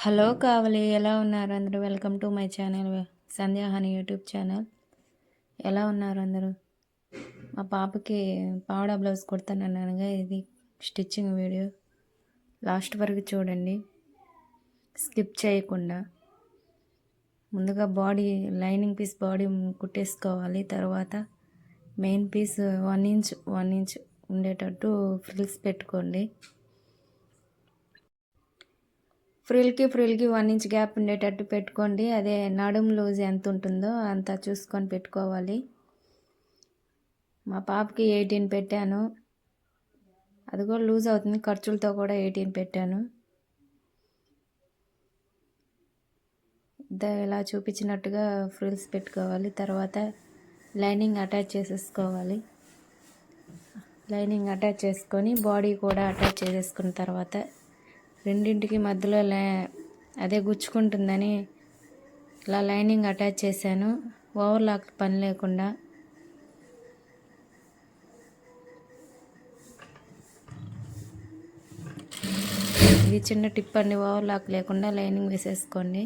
Hello కావలి ఎలా ఉన్నారు అందరూ? వెల్కమ్ టు మై ఛానల్ సంధ్యాహాని యూట్యూబ్ ఛానల్ ఎలా ఉన్నారు అందరూ? మా పాపకి పావడా బ్లౌజ్ కుడతానన్నానుగా ఇది స్టిచ్చింగ్ వీడియో. లాస్ట్ వరకు చూడండి. స్కిప్ చేయకుండా. ముందుగా బాడీ లైనింగ్ పీస్ బాడీ కుట్టేసుకోవాలి. తర్వాత main piece one inch one inch ఉండేటట్టు ఫ్రిల్స్ పెట్టుకోండి. ఫ్రిల్కి ఫ్రిల్కి వన్ ఇంచ్ గ్యాప్ ఉండేటట్టు పెట్టుకోండి. అదే నడుము లూజ్ ఎంత ఉంటుందో అంత చూసుకొని పెట్టుకోవాలి. మా పాపకి ఎయిటీన్ పెట్టాను. అది కూడా లూజ్ అవుతుంది. ఖర్చులతో కూడా ఎయిటీన్ పెట్టాను. ఇలా చూపించినట్టుగా ఫ్రిల్స్ పెట్టుకోవాలి. తర్వాత లైనింగ్ అటాచ్ చేసేసుకోవాలి. లైనింగ్ అటాచ్ చేసుకొని బాడీ కూడా అటాచ్ చేసేసుకున్న తర్వాత రెండింటికి మధ్యలో లై అదే గుచ్చుకుంటుందని ఇలా లైనింగ్ అటాచ్ చేశాను. ఓవర్లాక్ పని లేకుండా. ఇది చిన్న టిప్ అండి. ఓవర్లాక్ లేకుండా లైనింగ్ వేసేసుకోండి.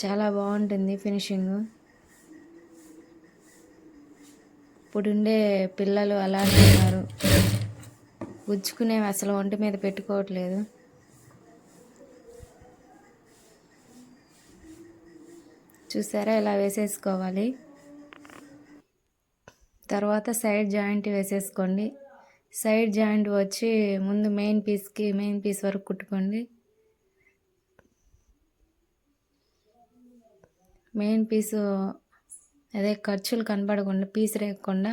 చాలా బాగుంటుంది ఫినిషింగ్. ఇప్పుడుండే పిల్లలు అలానే ఉన్నారు. గుచ్చుకునేవి అసలు ఒంటి మీద పెట్టుకోవట్లేదు. చూసారా ఇలా వేసేసుకోవాలి? తర్వాత సైడ్ జాయింట్ వేసేసుకోండి. సైడ్ జాయింట్ వచ్చి ముందు మెయిన్ పీస్కి మెయిన్ పీస్ వరకు కుట్టుకోండి. మెయిన్ పీసు అదే ఖర్చులు కనపడకుండా పీస్ రేయకుండా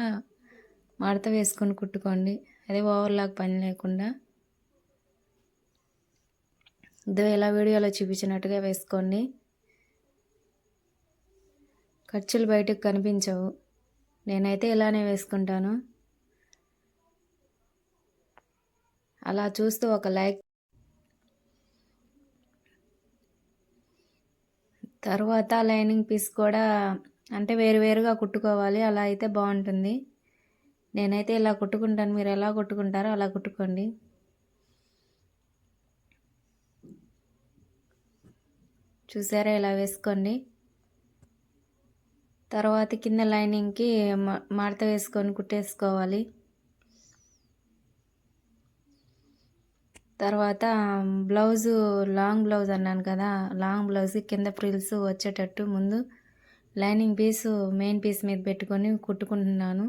మడత వేసుకొని కుట్టుకోండి. అదే ఓవర్లాక్ పని లేకుండా. ఇదో ఎలా వీడియోలో చూపించినట్టుగా వేసుకోండి. ఖర్చులు బయటకు కనిపించవు. నేనైతే ఇలానే వేసుకుంటాను. అలా చూస్తూ ఒక లైక్. తర్వాత లైనింగ్ పీస్ కూడా అంటే వేరు వేరుగా కుట్టుకోవాలి. అలా అయితే బాగుంటుంది. నేనైతే ఇలా కుట్టుకుంటాను. మీరు ఎలా కుట్టుకుంటారో అలా కుట్టుకోండి. చూసారా? ఇలా వేసుకోండి. తర్వాత కింద లైనింగ్కి మడత వేసుకొని కుట్టేసుకోవాలి. తర్వాత బ్లౌజు లాంగ్ బ్లౌజ్ అన్నాను కదా. లాంగ్ బ్లౌజ్ కింద ఫ్రిల్స్ వచ్చేటట్టు ముందు లైనింగ్ పీసు మెయిన్ పీస్ మీద పెట్టుకొని కుట్టుకుంటున్నాను.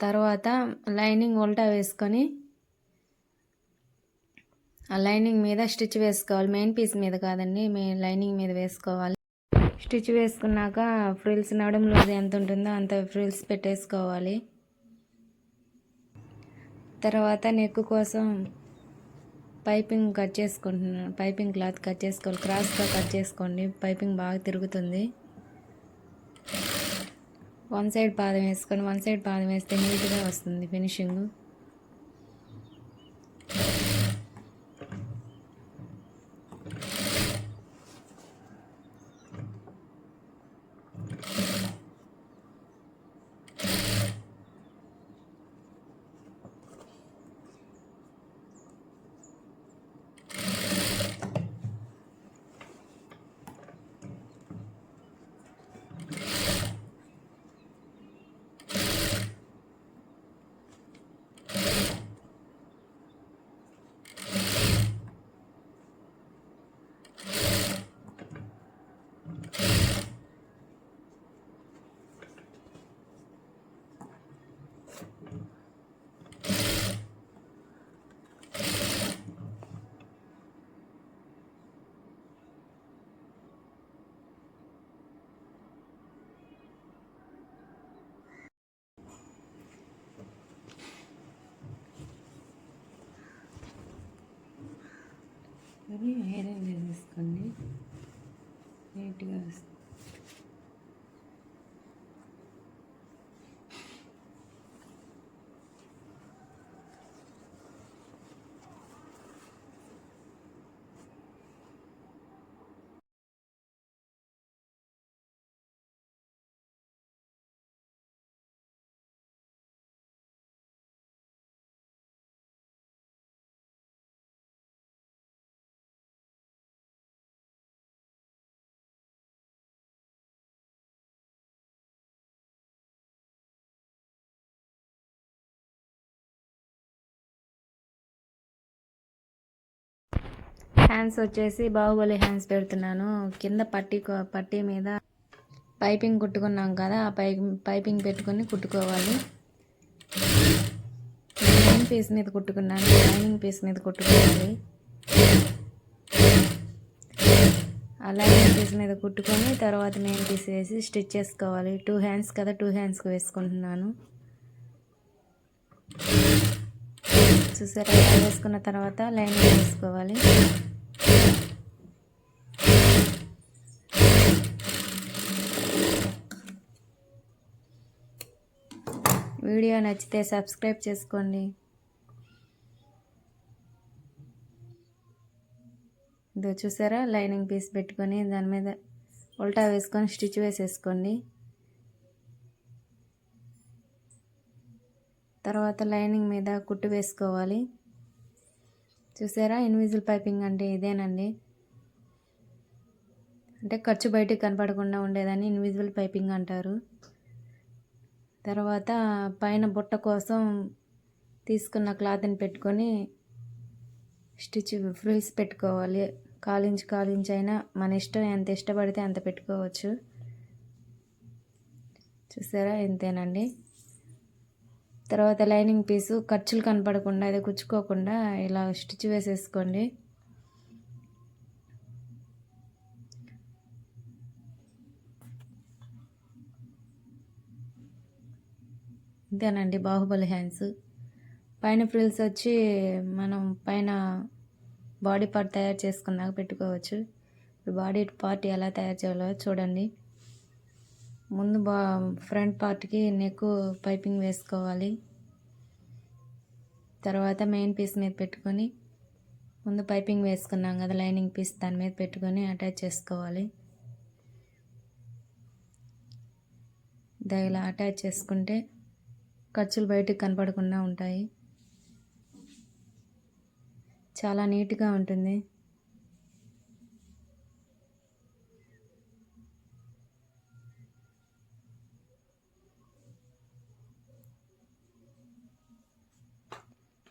తర్వాత లైనింగ్ ఉల్టా వేసుకొని ఆ లైనింగ్ మీద స్టిచ్ వేసుకోవాలి. మెయిన్ పీస్ మీద కాదండి మే లైనింగ్ మీద వేసుకోవాలి. స్టిచ్ వేసుకున్నాక ఫ్రిల్స్ నడుములో ఎంత ఉంటుందో అంత ఫ్రిల్స్ పెట్టేసుకోవాలి. తర్వాత నెక్ కోసం పైపింగ్ కట్ చేసుకుంటున్నాను పైపింగ్ క్లాత్ కట్ చేసుకోవాలి క్రాస్గా కట్ చేసుకోండి పైపింగ్ బాగా తిరుగుతుంది. వన్ సైడ్ పాదం వేసుకొని వన్ సైడ్ పాదం వేస్తే నీట్గా వస్తుంది ఫినిషింగ్. అది ఐరన్ చేసేసుకోండి నీట్గా వస్తుంది హ్యాండ్స్ వచ్చేసి బాహుబలి హ్యాండ్స్ పెడుతున్నాను. కింద పట్టి పట్టి మీద పైపింగ్ కుట్టుకున్నాం కదా ఆ పై పైపింగ్ పెట్టుకొని కుట్టుకోవాలి. లైనింగ్ పీస్ మీద కుట్టుకున్నాను. లైనింగ్ పీస్ మీద కుట్టుకోవాలి. ఆ లైనింగ్ పీస్ మీద కుట్టుకొని తర్వాత మెయిన్ పీస్ వేసి స్టిచ్ చేసుకోవాలి. టూ హ్యాండ్స్ కదా టూ హ్యాండ్స్కి వేసుకుంటున్నాను. చూసారా? వేసుకున్న తర్వాత లైనింగ్ వేసుకోవాలి. వీడియో నచ్చితే సబ్స్క్రైబ్ చేసుకోండి. ఇదో చూసారా? లైనింగ్ పీస్ పెట్టుకొని దాని మీద ఉల్టా వేసుకొని స్టిచ్ వేసేసుకోండి. తర్వాత లైనింగ్ మీద కుట్టు వేసుకోవాలి. చూసారా? ఇన్విజిల్ పైపింగ్ అంటే ఇదేనండి. అంటే ఖర్చు బయటికి కనపడకుండా ఉండేదాన్ని ఇన్విజిబుల్ పైపింగ్ అంటారు. తర్వాత పైన బుట్ట కోసం తీసుకున్న క్లాత్ని పెట్టుకొని స్టిచ్ ఫ్రిల్స్ పెట్టుకోవాలి. కాలించి కాలించి అయినా మన ఇష్టం ఎంత ఇష్టపడితే అంత పెట్టుకోవచ్చు. చూసారా? ఇంతేనండి. తర్వాత లైనింగ్ పీసు ఖర్చులు కనపడకుండా అది కుచ్చుకోకుండా ఇలా స్టిచ్ వేసేసుకోండి. ఇంతేనండి బాహుబలి హ్యాండ్స్. పైన ఫ్రిల్స్ వచ్చి మనం పైన బాడీ పార్ట్ తయారు చేసుకున్నాక పెట్టుకోవచ్చు. ఇప్పుడు బాడీ పార్ట్ ఎలా తయారు చేయాలో చూడండి. ముందు బా ఫ్రంట్ పార్ట్కి నెక్ పైపింగ్ వేసుకోవాలి. తర్వాత మెయిన్ పీస్ మీద పెట్టుకొని ముందు పైపింగ్ వేసుకున్నాం కదా లైనింగ్ పీస్ దాని మీద పెట్టుకొని అటాచ్ చేసుకోవాలి. ఇదా ఇలా అటాచ్ చేసుకుంటే ఖర్చులు బయటకు కనపడకుండా ఉంటాయి. చాలా నీట్గా ఉంటుంది.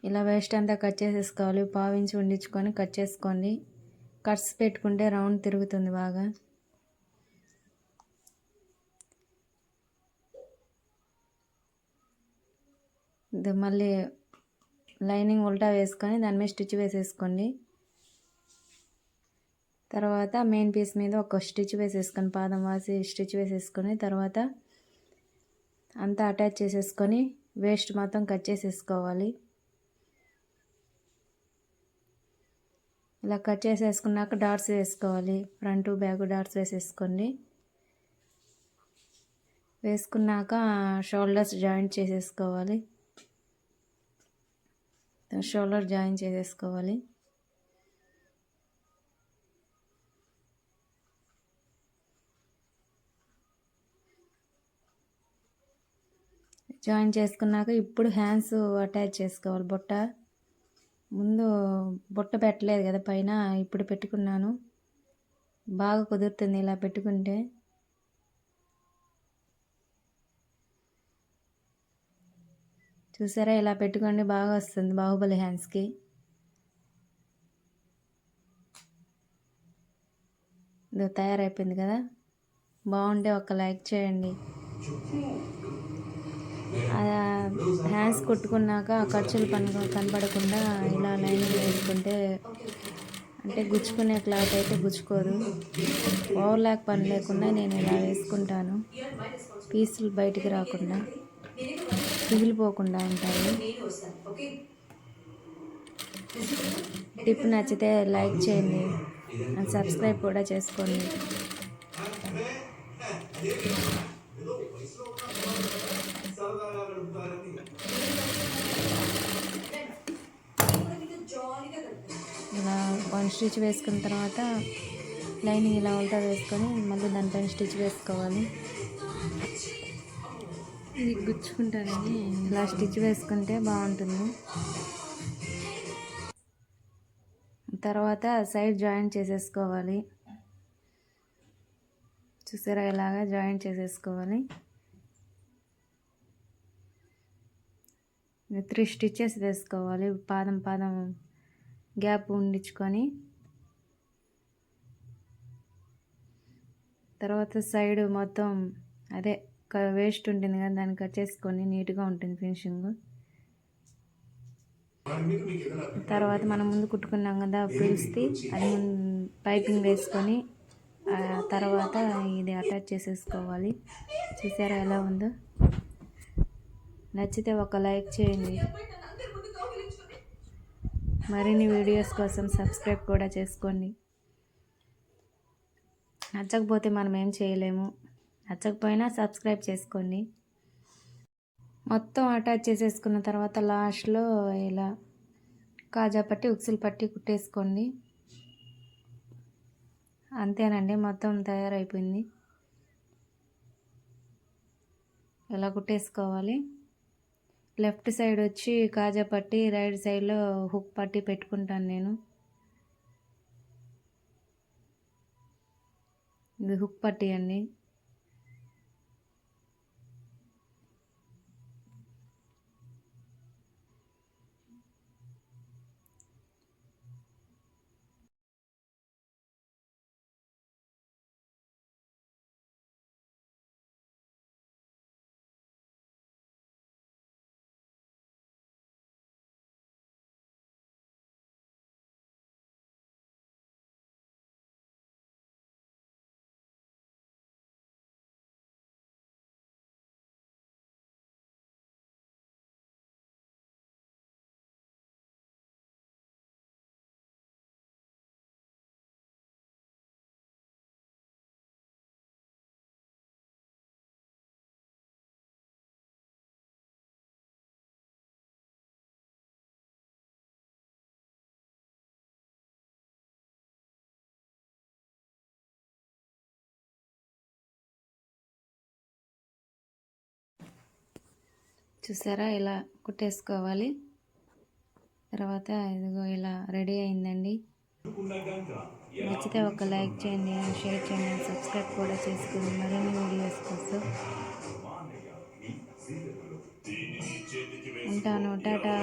ఇలా వేస్ట్ అంతా కట్ చేసేసుకోవాలి. పావించి వండించుకొని కట్ చేసుకోండి. కట్స్ పెట్టుకుంటే రౌండ్ తిరుగుతుంది బాగా. ఇది మళ్ళీ లైనింగ్ ఉల్టా వేసుకొని దాని మీద స్టిచ్ వేసేసుకోండి. తర్వాత మెయిన్ పీస్ మీద ఒక స్టిచ్ వేసేసుకొని పాదం వాసి స్టిచ్ వేసేసుకొని తర్వాత అంతా అటాచ్ చేసేసుకొని వేస్ట్ మొత్తం కట్ చేసేసుకోవాలి. ఇలా కట్ చేసేసుకున్నాక డాట్స్ వేసుకోవాలి. ఫ్రంట్ బ్యాక్ డాట్స్ వేసేసుకోండి. వేసుకున్నాక షోల్డర్స్ జాయింట్ చేసేసుకోవాలి. షోల్డర్ జాయిన్ చేసేసుకోవాలి. జాయిన్ చేసుకున్నాక ఇప్పుడు హ్యాండ్స్ అటాచ్ చేసుకోవాలి. బుట్ట ముందు బుట్ట పెట్టలేదు కదా పైన ఇప్పుడు పెట్టుకున్నాను. బాగా కుదురుతుంది ఇలా పెట్టుకుంటే. చూసారా? ఇలా పెట్టుకోండి బాగా వస్తుంది. బాహుబలి హ్యాండ్స్కి ఇది తయారైపోయింది కదా? బాగుంటే ఒక లైక్ చేయండి. హ్యాండ్స్ కుట్టుకున్నాక ఖర్చులు పని కనపడకుండా ఇలా లైన్ వేసుకుంటే అంటే గుచ్చుకునే క్లాత్ అయితే గుచ్చుకోదు. ఓవర్లాక్ పని లేకుండా నేను ఇలా వేసుకుంటాను. పీసులు బయటికి రాకుండా. పిగిలిపోకుండా ఉంటాయి. టిప్ నచ్చితే లైక్ చేయండి అండ్ సబ్స్క్రైబ్ కూడా చేసుకోండి. ఇలా వన్ స్టిచ్ వేసుకున్న తర్వాత లైనింగ్ ఇలా ఉల్టా వేసుకొని మళ్ళీ దానిపైన స్టిచ్ వేసుకోవాలి. గుచ్చుకుంటానని ఇలా స్టిచ్ వేసుకుంటే బాగుంటుంది. తర్వాత సైడ్ జాయింట్ చేసేసుకోవాలి. చూసారా? ఇలాగా జాయింట్ చేసేసుకోవాలి. త్రీ స్టిచ్చెస్ వేసుకోవాలి. పాదం పాదం గ్యాప్ ఉండించుకొని. తర్వాత సైడ్ మొత్తం అదే వేస్ట్ ఉంటుంది కదా దాన్ని కట్ చేసుకొని నీట్గా ఉంటుంది ఫినిషింగ్ తర్వాత మనం ముందు కుట్టుకున్నాం కదా పిలిస్తే అది ముందు పైపింగ్ వేసుకొని తర్వాత ఇది అటాచ్ చేసేసుకోవాలి. చూసారా ఎలా ఉందో? నచ్చితే ఒక లైక్ చేయండి. మరిన్ని వీడియోస్ కోసం సబ్స్క్రైబ్ కూడా చేసుకోండి. నచ్చకపోతే మనం ఏం చేయలేము. నచ్చకపోయినా సబ్స్క్రైబ్ చేసుకోండి. మొత్తం అటాచ్ చేసేసుకున్న తర్వాత లాస్ట్లో ఇలా కాజా పట్టి ఉక్సులు పట్టి కుట్టేసుకోండి. అంతేనండి మొత్తం తయారైపోయింది. ఇలా కుట్టేసుకోవాలి? లెఫ్ట్ సైడ్ వచ్చి కాజా పట్టి రైట్ సైడ్లో హుక్ పట్టి పెట్టుకుంటాను నేను. ఇది హుక్ పట్టి అండి. చూసారా? ఇలా కుట్టేసుకోవాలి. తర్వాత ఇదిగో ఇలా రెడీ అయిందండి. నచ్చితే ఒక లైక్ చేయండి షేర్ చేయండి సబ్స్క్రైబ్ కూడా చేసుకోండి మరిన్ని వీడియోస్ కోసం. ఉంటాను. టాటా.